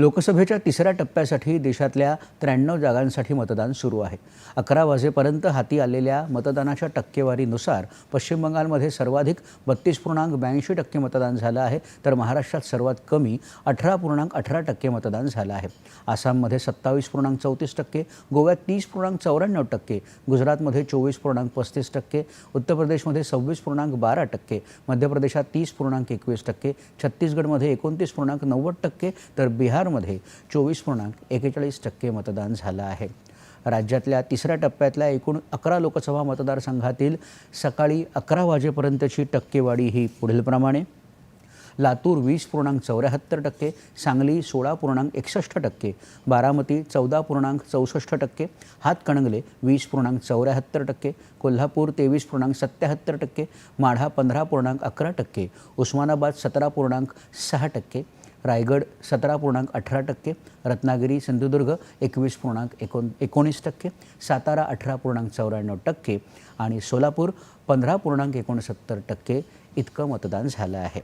लोकसभेच्या तिसऱ्या टप्प्यासाठी देशातल्या त्र्याण्णव जागांसाठी मतदान सुरू आहे. अकरा वाजेपर्यंत हाती आलेल्या मतदानाच्या टक्केवारीनुसार पश्चिम बंगालमध्ये सर्वाधिक बत्तीस पूर्णांक ब्याऐंशी टक्के मतदान झालं आहे तर महाराष्ट्रात सर्वात कमी अठरा पूर्णांक अठरा टक्के मतदान झालं आहे. आसाममध्ये सत्तावीस पूर्णांक चौतीस टक्के गोव्यात तीस पूर्णांक चौऱ्याण्णव टक्के गुजरातमध्ये चोवीस पूर्णांक पस्तीस टक्के उत्तर प्रदेशमध्ये सव्वीस पूर्णांक बारा टक्के मध्य प्रदेशात तीस पूर्णांक एकवीस टक्के छत्तीसगडमध्ये एकोणतीस पूर्णांक नव्वद टक्के तर बिहार बिहारमध्ये चोवीस पूर्णांक एकेचाळीस टक्के मतदान झालं आहे. राज्यातल्या तिसऱ्या टप्प्यातल्या एकूण अकरा लोकसभा मतदारसंघातील सकाळी अकरा वाजेपर्यंतची टक्केवारी ही पुढीलप्रमाणे लातूर वीस पूर्णांक चौऱ्याहत्तर टक्के सांगली सोळा पूर्णांक एकसष्ट टक्के बारामती चौदा पूर्णांक चौसष्ट टक्के हातकणंगले वीस पूर्णांक चौऱ्याहत्तर टक्के कोल्हापूर तेवीस पूर्णांक सत्याहत्तर टक्के माढा पंधरा पूर्णांक अकरा टक्के उस्मानाबाद सतरा पूर्णांक सहा टक्के रायगड सतरा पूर्णांक अठरा टक्के रत्नागिरी सिंधुदुर्ग एकवीस पूर्णांक एकोण एकोणीस टक्के सातारा अठरा पूर्णांक चौऱ्याण्णव टक्के आणि सोलापूर पंधरा पूर्णांक एकोणसत्तर टक्के इतकं मतदान झालं आहे.